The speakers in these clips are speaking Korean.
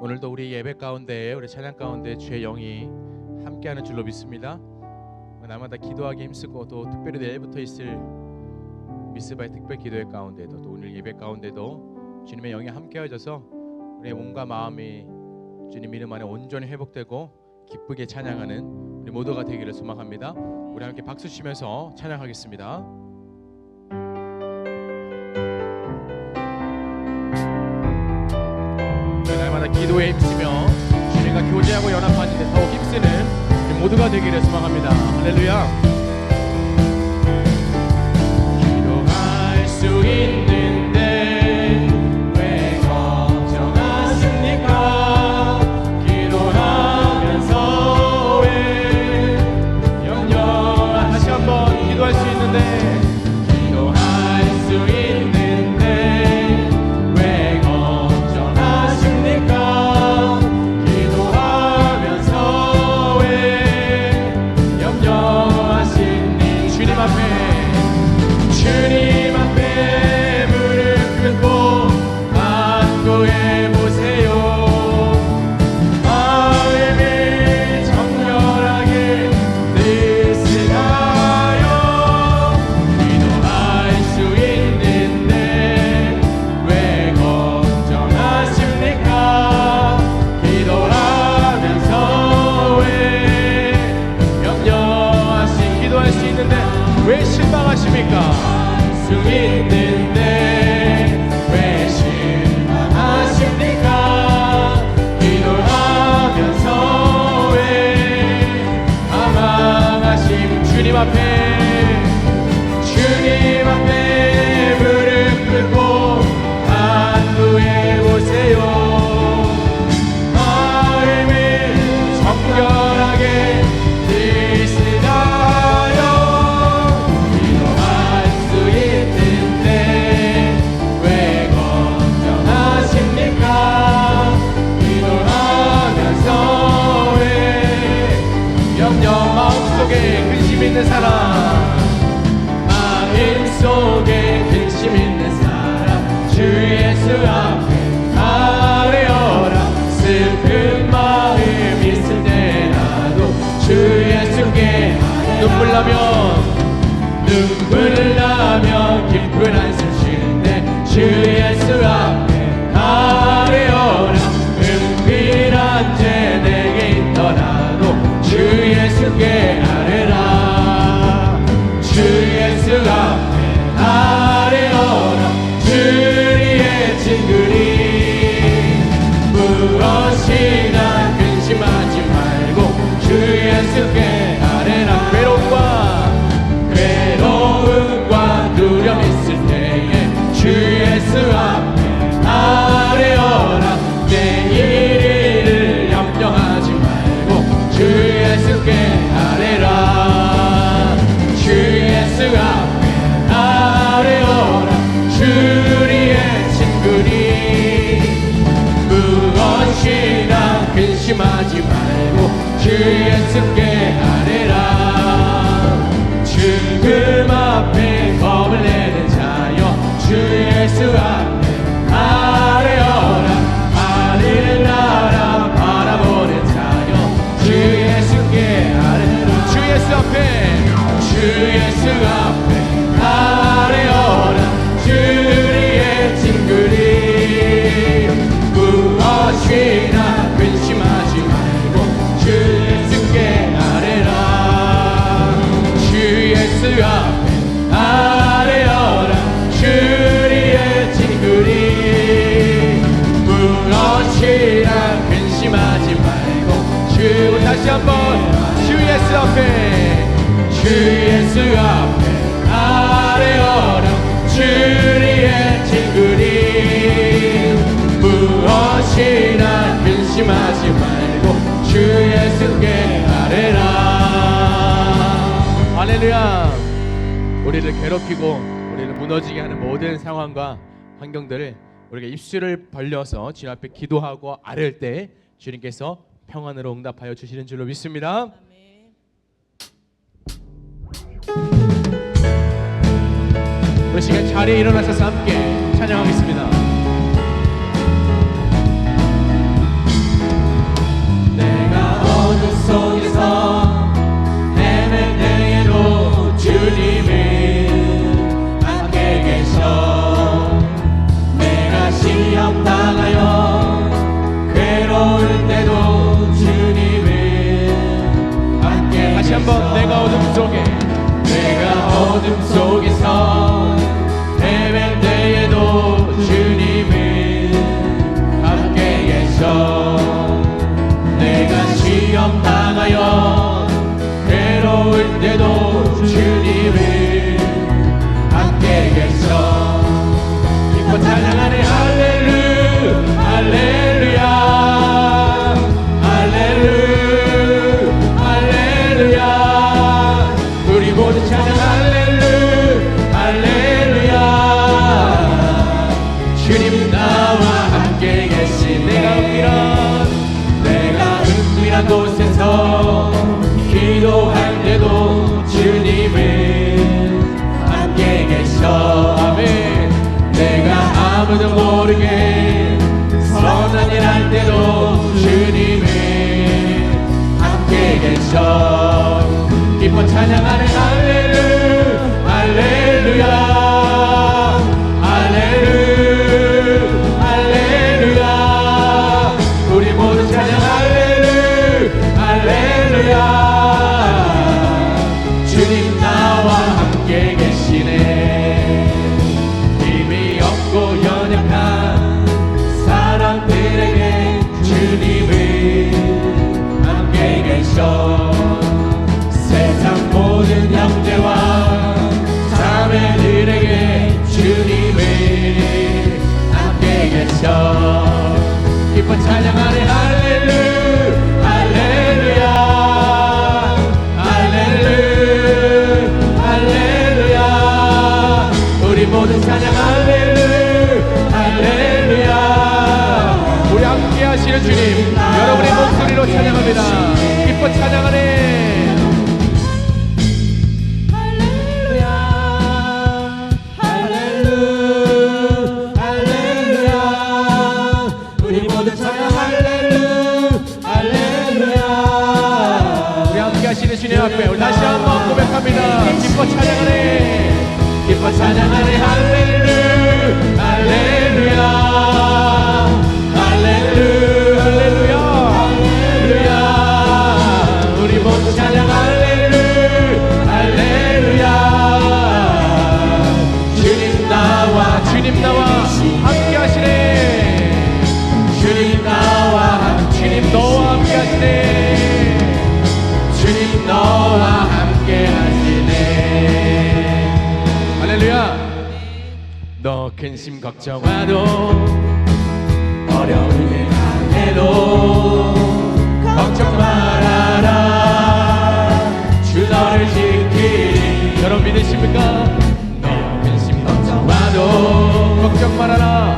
오늘도 우리 예배 가운데 우리 찬양 가운데 주의 영이 함께하는 줄로 믿습니다. 날마다 기도하기 힘쓰고 또 특별히 내일부터 있을 미스바의 특별 기도회 가운데도 또 오늘 예배 가운데도 주님의 영이 함께하셔서 우리의 몸과 마음이 주님 이름 안에 온전히 회복되고 기쁘게 찬양하는 우리 모두가 되기를 소망합니다. 우리 함께 박수 치면서 찬양하겠습니다. 기도에 힘쓰며 주님과 교제하고 연합하는 데 더욱 힘쓰는 모두가 되기를 소망합니다. 할렐루야. battle. 예 우리를 괴롭히고 우리를 무너지게 하는 모든 상황과 환경들을 우리가 입술을 벌려서 주님 앞에 기도하고 아뢰을 때 주님께서 평안으로 응답하여 주시는 줄로 믿습니다. 우리 시간 자리에 일어나셔서 함께 찬양하겠습니다. 시험당하여 괴로울 때도 주님을 함께 다시 한번 내가 어둠 속에 내가 어둠 속에서 하셔 기뻐 찬양 안에 할렐루 할렐루야. 할렐루 할렐루야. 우리 모두 찬양 할렐루 할렐루야. 우리 함께 하시는 주님 여러분의 목소리로 찬양합니다. 기뻐 찬양 안에 계시는 주님 앞에 다시 한번 고백합니다. 기뻐 찬양하네. 기뻐 찬양하네. 할렐 더 큰 심 걱정 와도 어려움을 안 해도 걱정 말아라 주 너를 지키 여러분 믿으십니까? 더 큰 심 걱정 와도 걱정 말아라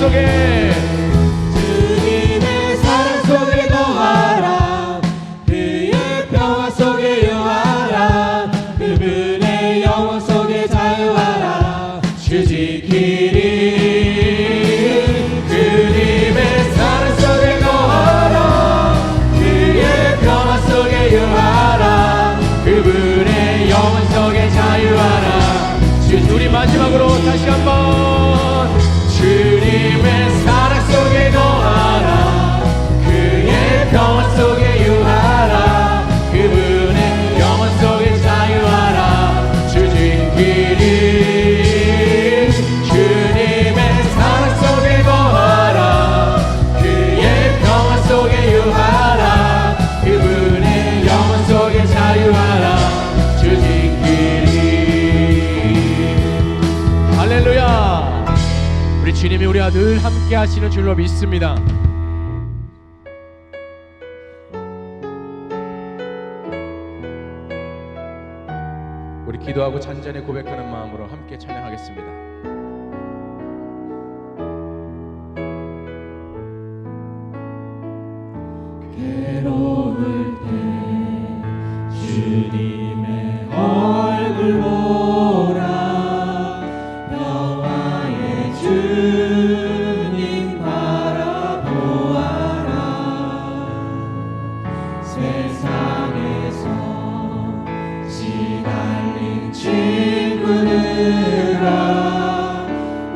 속에 줄로 믿습니다. 우리 기도하고 잔잔히 고백하는 마음으로 함께 찬양하겠습니다.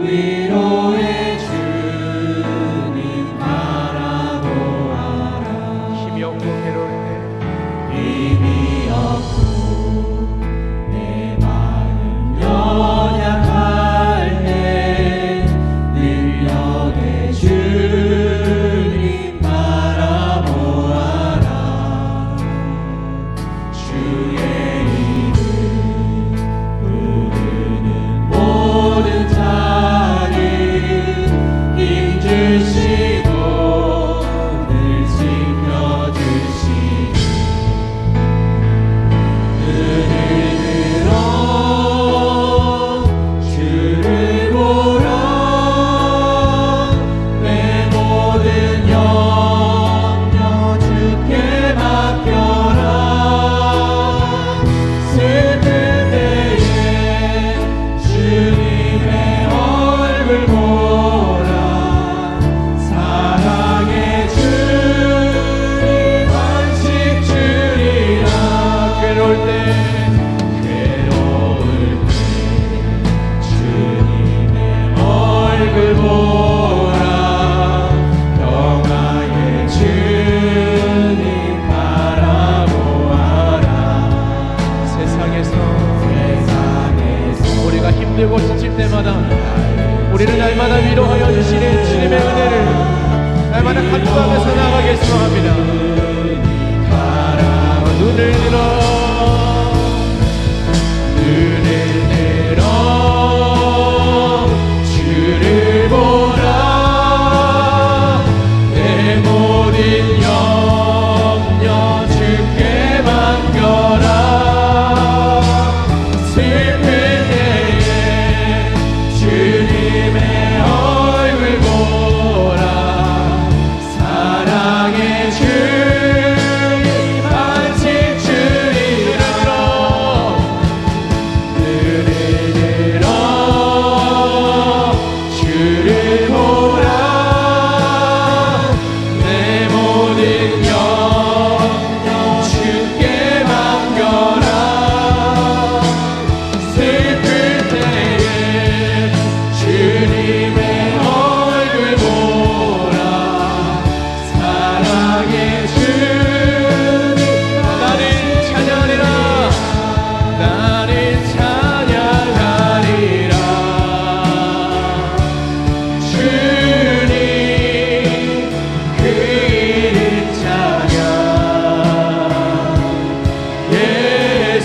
we don't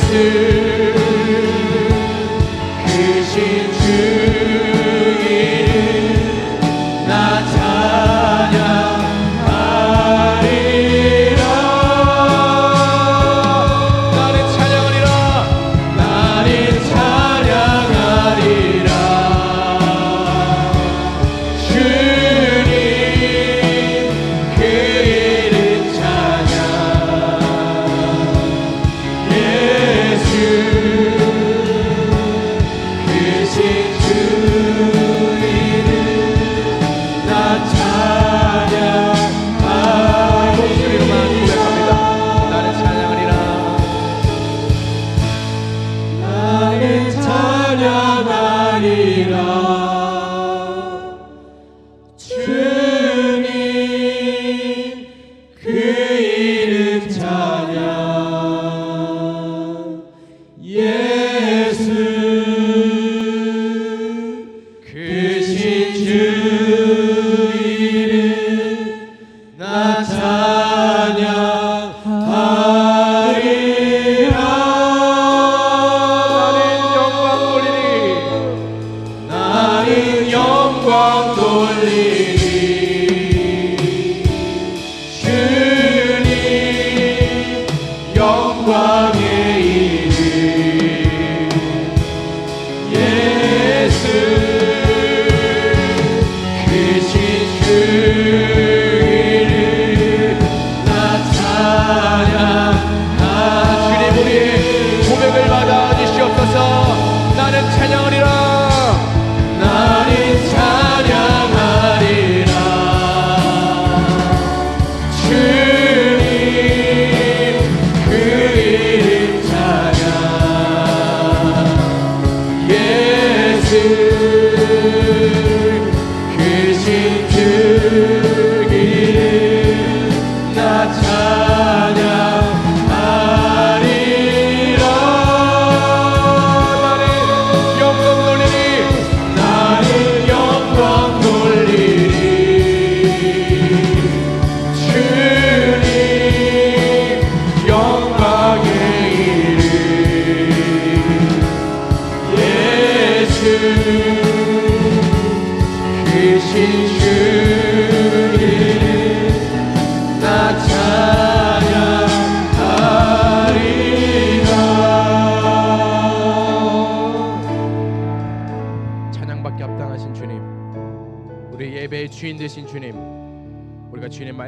to 찬양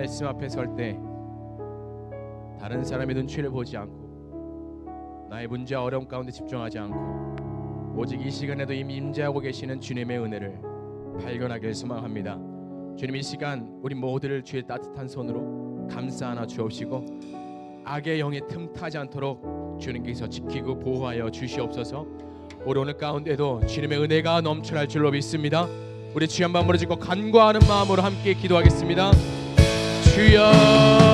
말씀 앞에 설 때 다른 사람의 눈치를 보지 않고 나의 문제와 어려움 가운데 집중하지 않고 오직 이 시간에도 이미 임재하고 계시는 주님의 은혜를 발견하길 소망합니다 주님 이 시간 우리 모두를 주의 따뜻한 손으로 감싸 안아 주옵시고 악의 영에 틈타지 않도록 주님께서 지키고 보호하여 주시옵소서 우리 오늘 가운데도 주님의 은혜가 넘쳐날 줄로 믿습니다. 우리 주여 한번 무너지고 간과하는 마음으로 함께 기도하겠습니다. 주여